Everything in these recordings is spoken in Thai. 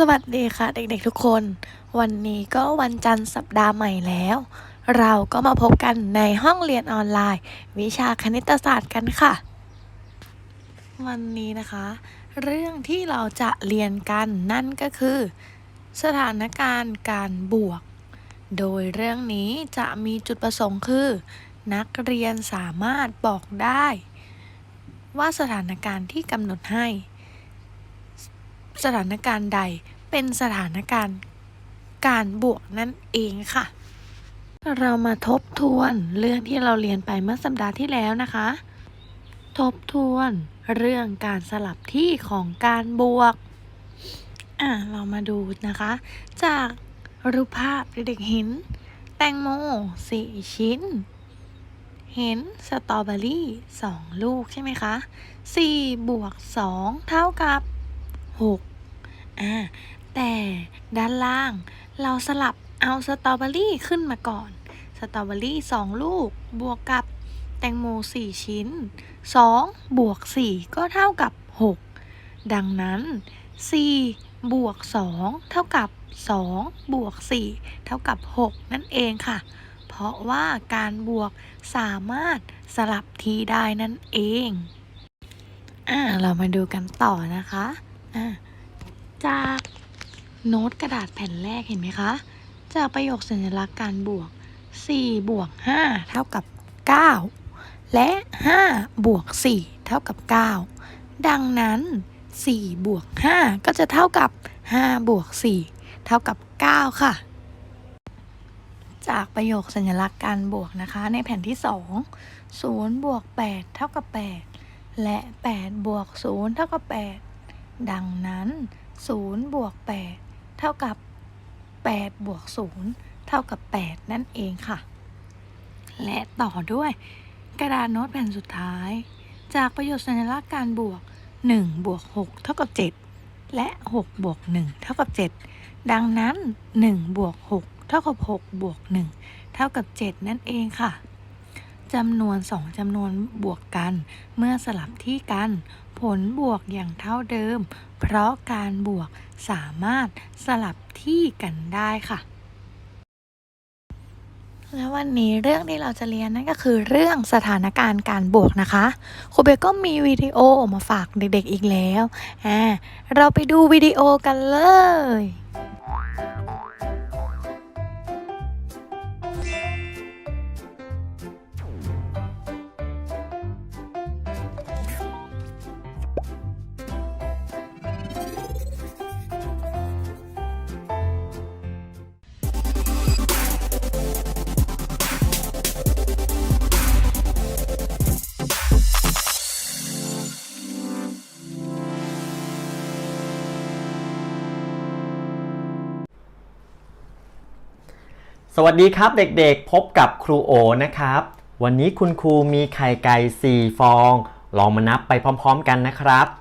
สวัสดีค่ะเด็กๆทุกคน วันนี้ก็วันจันทร์สัปดาห์ใหม่แล้ว เราก็มาพบกันในห้องเรียนออนไลน์ วิชาคณิตศาสตร์กันค่ะ วันนี้นะคะ เรื่องที่เราจะเรียนกันนั่นก็คือ สถานการณ์การบวก โดยเรื่องนี้จะมีจุดประสงค์คือ นักเรียนสามารถบอกได้ ว่าสถานการณ์ที่กำหนดให้ สถานการณ์ใดเป็นสถานการณ์การบวกนั่นเองค่ะ เรามาทบทวนเรื่องที่เราเรียนไปเมื่อสัปดาห์ที่แล้วนะคะ ทบทวนเรื่องการสลับที่ของการบวก อะเรามาดูนะคะ จากรูปภาพเด็กเห็น แตงโมสี่ชิ้น เห็นสตรอเบอรี่สองลูกใช่ไหมคะสี่บวกสองเท่ากับ หกอ่าแต่ด้านล่างเราสลับเอาสตรอเบอรี่ขึ้นมาก่อน สตรอเบอรี่สองลูก บวกกับแตงโมสี่ชิ้นสองบวกสี่ก็เท่ากับหกดังนั้นสี่บวกสองเท่ากับสองบวกสี่เท่ากับหกนั่นเองค่ะ เพราะว่าการบวกสามารถสลับที่ได้นั่นเองอ่าเรามาดูกันต่อนะคะ จากโน้ตกระดาษแผ่นแรกเห็นไหมคะ จากประโยคสัญลักษณ์การบวก 4 บวก 5 เท่ากับ 9 และ 5 บวก 4 เท่ากับ 9 ดังนั้น 4 บวก 5 ก็จะเท่ากับ 5 บวก 4 เท่ากับ 9 ค่ะ จากประโยคสัญลักษณ์การบวกนะคะ ในแผ่นที่ 2 0 บวก 8 เท่ากับ 8 และ 8 บวก 0 เท่ากับ 8 ดังนั้น0บวก8เท่ากับ8บวก0เท่ากับ 8 นั่นเองค่ะ และต่อด้วย กระดาษโน้ตแผ่นสุดท้าย จากประโยชน์สัญลักษณ์การบวก1บวก6เท่ากับ 7 และ6บวก1เท่ากับ 7 ดังนั้น1บวก6เท่ากับ6บวก1เท่ากับ 7 นั่นเองค่ะ จำนวน2จำนวนบวกกัน เมื่อสลับที่กัน ผลบวกอย่างเท่าเดิม เพราะการบวกสามารถสลับที่กันได้ค่ะ และวันนี้เรื่องที่เราจะเรียนนั่นก็คือเรื่องสถานการณ์การบวกนะคะครูเบก็มีวิดีโอมาฝากเด็กๆอีกแล้วอ่าเราไปดูวิดีโอกันเลย สวัสดีครับเด็กๆ พบกับครูโอนะครับ วันนี้คุณครูมีไข่ไก่ 4 ฟอง ลองมานับไปพร้อมๆกันนะครับ 1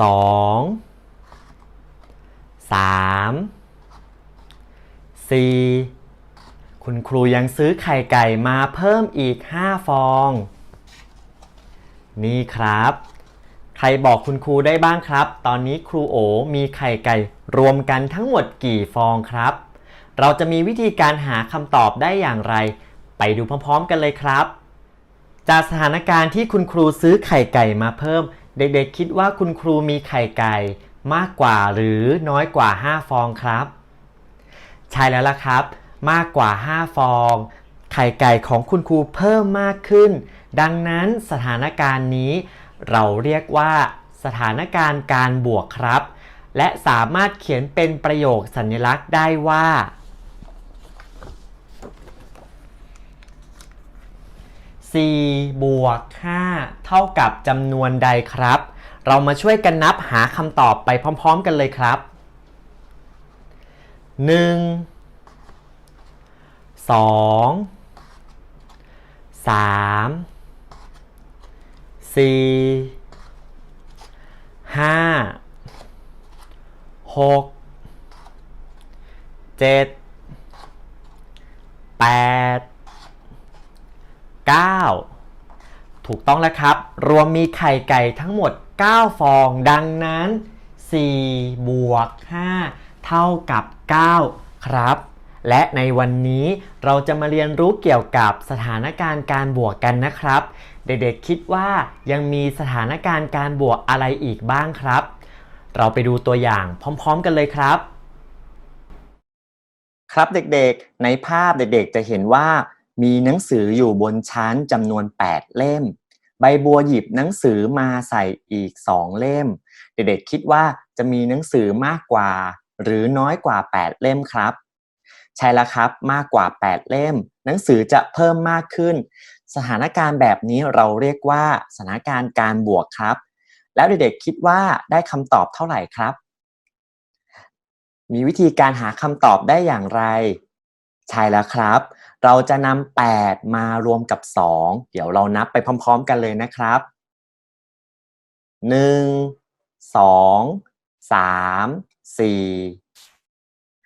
2 3 4 คุณครูยังซื้อไข่ไก่มาเพิ่มอีก 5 ฟอง นี่ครับ ใครบอกคุณครูได้บ้างครับ ตอนนี้ครูโอมีไข่ไก่รวมกันทั้งหมดกี่ฟองครับ เราจะมีวิธีการหาคำตอบได้อย่างไร ไปดูพร้อมๆกันเลยครับ จากสถานการณ์ที่คุณครูซื้อไข่ไก่มาเพิ่ม เด็กๆคิดว่าคุณครูมีไข่ไก่มากกว่าหรือน้อยกว่า 5 ฟองครับ ใช่แล้วล่ะครับ มากกว่า 5 ฟอง ไข่ไก่ของคุณครูเพิ่มมากขึ้น ดังนั้นสถานการณ์นี้ เราเรียกว่าสถานการณ์การบวกครับ และสามารถเขียนเป็นประโยคสัญลักษณ์ได้ว่า 4 บวก 5 เท่ากับจำนวนใดครับ เรามาช่วยกันนับหาคำตอบไปพร้อมๆกันเลยครับ 1 2 3 สี่ห้าหกเจ็ดแปดเก้าถูกต้องแล้วครับ รวมมีไข่ไก่ทั้งหมด 9 ฟอง ดังนั้น4บวก5เท่ากับ 9 ครับ และในวันนี้เราจะมาเรียนรู้เกี่ยวกับสถานการณ์การบวกกันนะครับ เด็กๆคิดว่ายังมีสถานการณ์การบวกอะไรอีกบ้างครับ เราไปดูตัวอย่างพร้อมๆกันเลยครับ ครับเด็กๆ ในภาพเด็กๆ จะเห็นว่ามีหนังสืออยู่บนชั้นจำนวน 8 เล่ม ใบบัวหยิบหนังสือมาใส่อีก 2 เล่ม เด็กๆคิดว่าจะมีหนังสือมากกว่า หรือน้อยกว่า 8 เล่มครับ ใช่แล้วครับมากกว่า 8 เล่ม หนังสือจะเพิ่มมากขึ้น สถานการณ์แบบนี้เราเรียกว่าสถานการณ์การบวกครับ แล้วเด็กๆคิดว่าได้คำตอบเท่าไหร่ครับ มีวิธีการหาคำตอบได้อย่างไร ใช่แล้วครับ เราจะนำ8มารวมกับ 2 เดี๋ยวเรานับไปพร้อม ๆ กันเลยนะครับ 1 2 3 4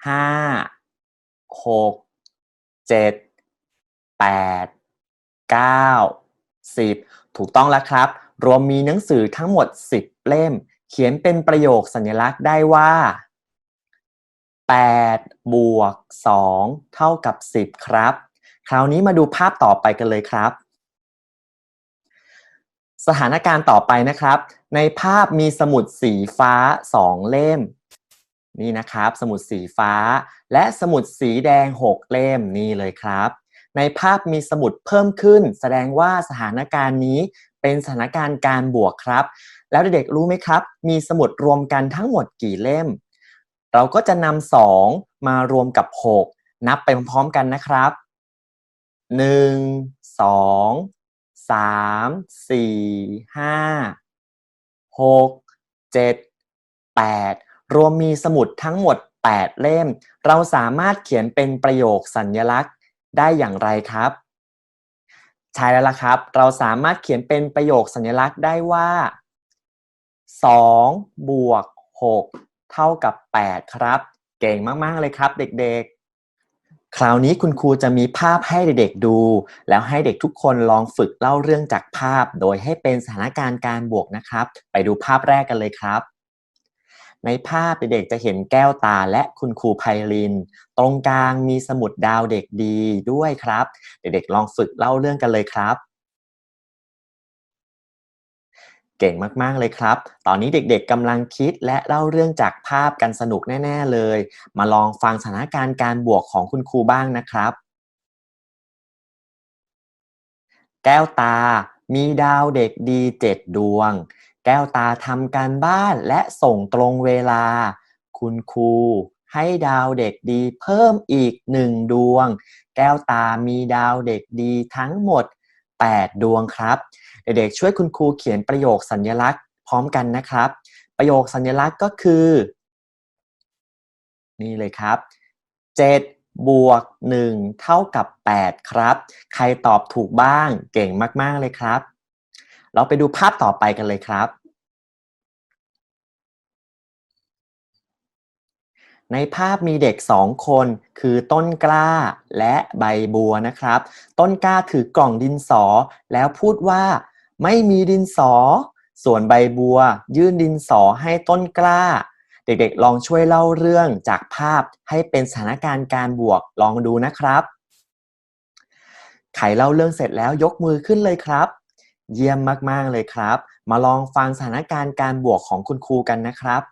5 6 7 8 9 10ถูกต้องแล้วครับ รวมมีหนังสือทั้งหมด10เล่ม เขียนเป็นประโยคสัญลักษณ์ได้ว่า8บวก2เท่ากับ 10 ครับ คราวนี้มาดูภาพต่อไปกันเลยครับ สถานการณ์ต่อไปนะครับ ในภาพมีสมุดสีฟ้า 2 เล่ม นี่นะครับ สมุดสีฟ้า และสมุดสีแดง 6 เล่มนี่เลยครับ ในภาพมีสมุดเพิ่มขึ้น แสดงว่าสถานการณ์นี้เป็นสถานการณ์การบวกครับ แล้วเด็กๆรู้ไหมครับ มีสมุดรวมกันทั้งหมดกี่เล่ม เราก็จะนำสองมารวมกับ 6 นับไปพร้อมๆกันนะครับ 1 2 3 4 5 6 7 8 รวมมีสมุดทั้งหมด 8 เล่ม เราสามารถเขียนเป็นประโยคสัญลักษณ์ได้อย่างไรครับ ใช่แล้วล่ะครับ เราสามารถเขียนเป็นประโยคสัญลักษณ์ได้ว่า2บวก6เท่ากับ 8 ครับ เก่งมาก ๆ เลยครับเด็กๆ คราวนี้คุณครูจะมีภาพให้เด็กๆดู แล้วให้เด็กทุกคนลองฝึกเล่าเรื่องจากภาพ โดยให้เป็นสถานการณ์การบวกนะครับ ไปดูภาพแรกกันเลยครับ ในภาพเด็กๆจะเห็นแก้วตาและคุณครูไพลิน ตรงกลางมีสมุดดาวเด็กดีด้วยครับ เด็กๆลองฝึกเล่าเรื่องกันเลยครับ เก่งมากๆเลยครับ ตอนนี้เด็กๆกำลังคิดและเล่าเรื่องจากภาพกันสนุกแน่ ๆเลย มาลองฟังสถานการณ์การบวกของคุณครูบ้างนะครับ แก้วตา มีดาวเด็กดี7ดดวง แก้วตาทำการบ้านและส่งตรงเวลา คุณครูให้ดาวเด็กดีเพิ่มอีก1ดวง แก้วตามีดาวเด็กดีทั้งหมด 8 ดวงครับ เด็กๆช่วยคุณครูเขียนประโยคสัญลักษณ์พร้อมกันนะครับ ประโยคสัญลักษณ์ก็คือ นี่เลยครับ 7 บวก 1 เท่ากับ 8 ครับ ใครตอบถูกบ้างเก่งมาก ๆ เลยครับ เราไปดูภาพต่อไปกันเลยครับ ในภาพมีเด็ก 2 คนคือต้นกล้าและใบบัวนะครับ ต้นกล้าถือกล่องดินสอ แล้วพูดว่า ไม่มีดินสอ ส่วนใบบัว ยื่นดินสอให้ต้นกล้า เด็กๆ ลองช่วยเล่าเรื่องจากภาพให้เป็นสถานการณ์การบวกลองดูนะครับใครเล่าเรื่องเสร็จแล้วยกมือขึ้นเลยครับ เยี่ยมมากๆเลยครับ มาลองฟังสถานการณ์การบวกของคุณครูกันนะครับ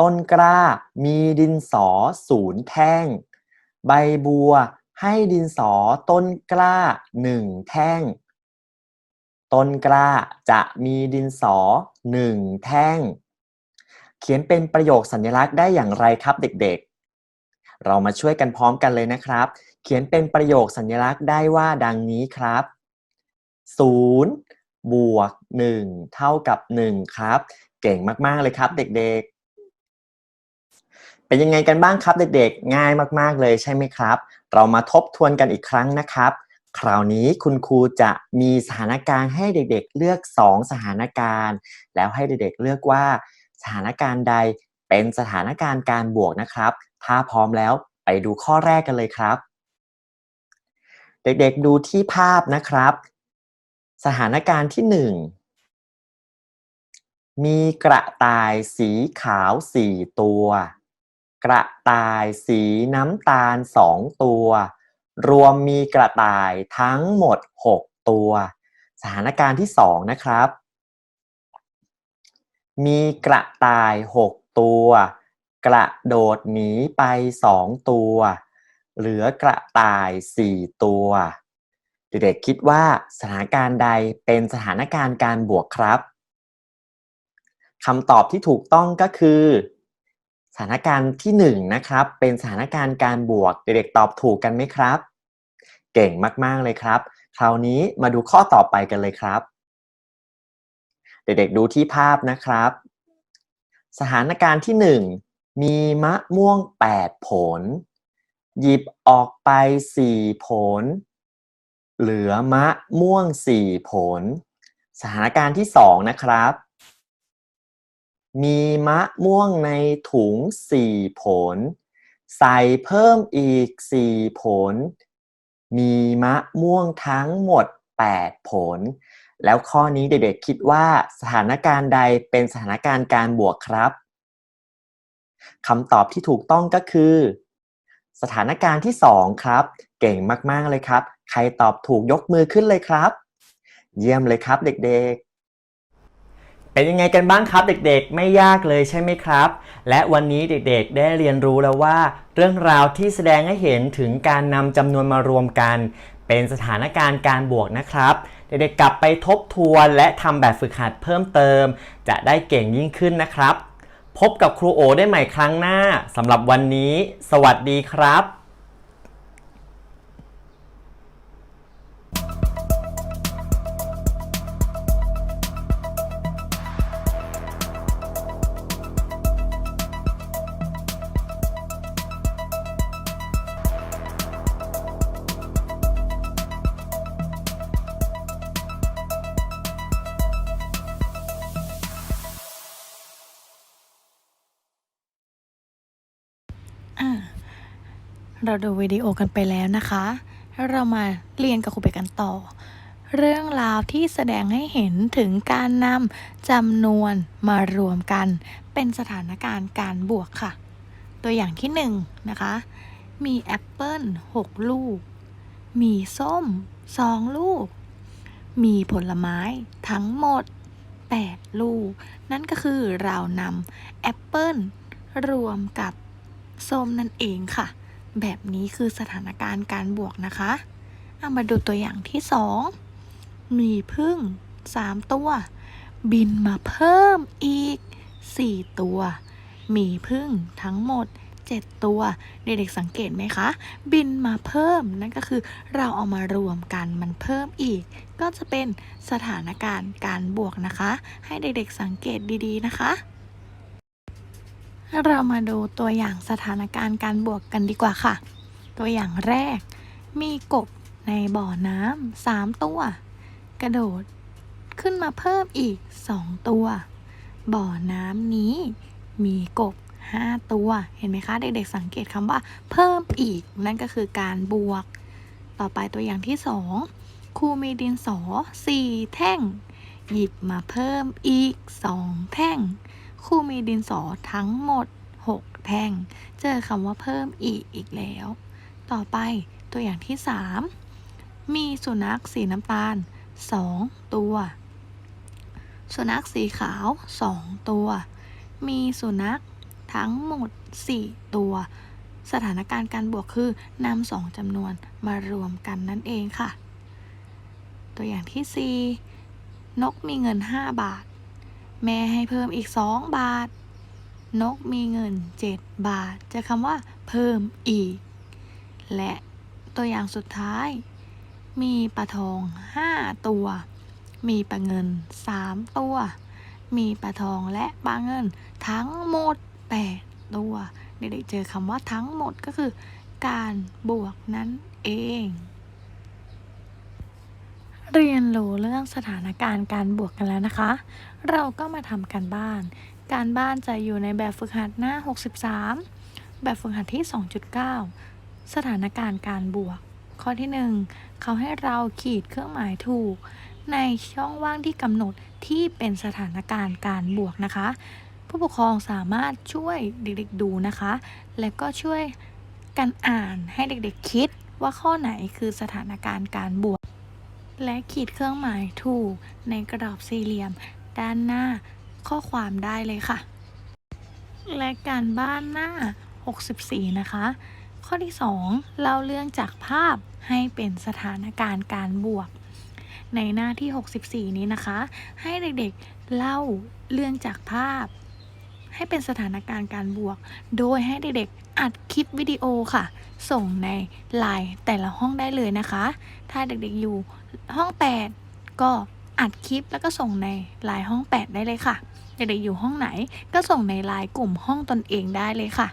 ต้นกล้ามีดินสอศูนย์แท่ง ใบบัวให้ดินสอต้นกล้าหนึ่งแท่ง ต้นกล้าจะมีดินสอหนึ่งแท่ง เขียนเป็นประโยคสัญลักษณ์ได้อย่างไรครับเด็กๆ เรามาช่วยกันพร้อมกันเลยนะครับ เขียนเป็นประโยคสัญลักษณ์ได้ว่าดังนี้ครับ0บวก1เท่ากับ 1 ครับ เก่งมากๆเลยครับเด็กๆ เป็นยังไงกันบ้างครับเด็กๆ ง่ายมากๆเลยใช่ไหมครับ เรามาทบทวนกันอีกครั้งนะครับ คราวนี้คุณครูจะมีสถานการณ์ให้เด็กๆ เลือก 2 สถานการณ์ แล้วให้เด็กๆ เลือกว่า สถานการณ์ใดเป็นสถานการณ์การบวกนะครับ ถ้าพร้อมแล้วไปดูข้อแรกกันเลยครับ เด็กๆดูที่ภาพนะครับ สถานการณ์ที่หนึ่งมีกระต่ายสีขาวสี่ตัว กระต่ายสีน้ำตาลสองตัว รวมมีกระต่ายทั้งหมดหกตัว สถานการณ์ที่สองนะครับ มีกระต่ายหกตัว กระโดดหนีไปสองตัว เหลือกระต่ายสี่ตัว เด็กๆคิดว่าสถานการณ์ใดเป็นสถานการณ์การบวกครับคำตอบที่ถูกต้องก็คือ สถานการณ์ที่หนึ่งนะครับเป็นสถานการณ์การบวกเด็กๆตอบถูกกันไหมครับ เก่งมาก ๆ เลยครับ คราวนี้มาดูข้อต่อไปกันเลยครับ เด็ก ๆ ดูที่ภาพนะครับ สถานการณ์ที่หนึ่งมีมะม่วง 8 ผล หยิบออกไป 4 ผล เหลือมะม่วง 4 ผล สถานการณ์ที่สองนะครับ มีมะม่วงในถุง 4 ผล ใส่เพิ่มอีก 4 ผล มีมะม่วงทั้งหมด 8 ผล แล้วข้อนี้เด็กๆคิดว่าสถานการณ์ใดเป็นสถานการณ์การบวกครับคำตอบที่ถูกต้องก็คือ สถานการณ์ที่ 2 ครับ เก่งมากๆเลยครับ ใครตอบถูกยกมือขึ้นเลยครับ เยี่ยมเลยครับเด็กๆ เป็นยังไงกันบ้างครับเด็กๆ ไม่ยากเลยใช่ไหมครับ และวันนี้เด็กๆ ได้เรียนรู้แล้วว่า เรื่องราวที่แสดงให้เห็นถึงการนำจำนวนมารวมกัน เป็นสถานการณ์การบวกนะครับ เด็กๆ กลับไปทบทวนและทำแบบฝึกหัดเพิ่มเติม จะได้เก่งยิ่งขึ้นนะครับ พบกับครูโอได้ใหม่ครั้งหน้าสำหรับวันนี้ สวัสดีครับ เราดูวิดีโอกันไปแล้วนะคะ เรามาเรียนกับครูเป็ดกันต่อ เรื่องราวที่แสดงให้เห็นถึงการนำจำนวนมารวมกัน เป็นสถานการณ์การบวกค่ะ ตัวอย่างที่หนึ่งนะคะ มีแอปเปิ้ล6 ลูก มีส้ม 2 ลูก มีผลไม้ทั้งหมด 8 ลูก นั่นก็คือเรานำแอปเปิ้ลรวมกับส้มนั่นเองค่ะ แบบนี้คือสถานการณ์การบวกนะคะเอามาดูตัวอย่างที่สองมีพึ่งสามตัว บินมาเพิ่มอีกสี่ตัว มีพึ่งทั้งหมดเจ็ดตัวเด็กๆสังเกตไหมคะ บินมาเพิ่มนั่นก็คือเราเอามารวมกันมันเพิ่มอีก ก็จะเป็นสถานการณ์การบวกนะคะ ให้เด็กๆสังเกตดีๆนะคะ เรามาดูตัวอย่างสถานการณ์การบวกกันดีกว่าค่ะ ตัวอย่างแรก มีกบในบ่อน้ำสามตัว กระโดดขึ้นมาเพิ่มอีกสองตัว บ่อน้ำนี้ มีกบห้าตัว เห็นไหมคะ เด็กๆสังเกตคำว่า เพิ่มอีก นั่นก็คือการบวก ต่อไปตัวอย่างที่สองครูมีดินสอสี่แท่ง หยิบมาเพิ่มอีกสองแท่ง ครูมีดินสอทั้งหมด 6 แท่ง เจอคำว่าเพิ่มอีกอีกแล้ว ต่อไปตัวอย่างที่ 3 มีสุนัขสีน้ำตาล 2 ตัว สุนัขสีขาว 2 ตัว มีสุนัขทั้งหมด 4 ตัว สถานการณ์การบวกคือนำสองจำนวนมารวมกันนั่นเองค่ะ ตัวอย่างที่ 4 นกมีเงิน 5 บาท แม่ให้เพิ่มอีก 2 บาท นกมีเงิน 7 บาท จะคำว่า เพิ่มอีก และตัวอย่างสุดท้าย มีปลาทอง 5 ตัว มีปลาเงิน 3 ตัว มีปลาทองและปลาเงิน ทั้งหมด 8 ตัว เด็กๆเจอคำว่าทั้งหมดก็คือ การบวกนั่นเอง เรียนรู้เรื่องสถานการณ์การบวกกันแล้วนะคะ เราก็มาทำการบ้าน การบ้านจะอยู่ในแบบฝึกหัดหน้า 63 แบบฝึกหัดที่ 2.9 สถานการณ์การบวก ข้อที่ 1 เขาให้เราขีดเครื่องหมายถูก ในช่องว่างที่กำหนดที่เป็นสถานการณ์การบวกนะคะ ผู้ปกครองสามารถช่วยเด็กๆดูนะคะ และก็ช่วยกันอ่านให้เด็กๆคิดว่าข้อไหนคือสถานการณ์การบวก และขีดเครื่องหมายถูกในกรอบสี่เหลี่ยม ด้านหน้าข้อความได้เลยค่ะ และการบ้านหน้า 64 นะคะ ข้อที่ 2 เล่าเรื่องจากภาพให้เป็นสถานการณ์การบวก ในหน้าที่ 64 นี้นะคะ ให้เด็กๆเล่าเรื่องจากภาพ ให้เป็นสถานการณ์การบวก โดยให้เด็กๆ อัดคลิปวิดีโอค่ะ ส่งในไลน์แต่ละห้องได้เลยนะคะ ถ้าเด็กๆอยู่ห้อง 8 ก็อัดคลิปแล้วก็ส่งในไลน์ห้อง 8 ได้เลยค่ะ เด็กๆอยู่ห้องไหนก็ส่งในไลน์กลุ่มห้องตนเองได้เลยค่ะ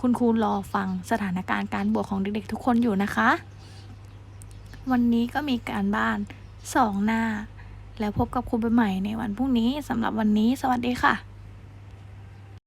คุณครูรอฟังสถานการณ์การบวกของเด็กๆทุกคนอยู่นะคะ วันนี้ก็มีการบ้านสองหน้า แล้วพบกับครูใหม่ในวันพรุ่งนี้สำหรับวันนี้ สวัสดีค่ะ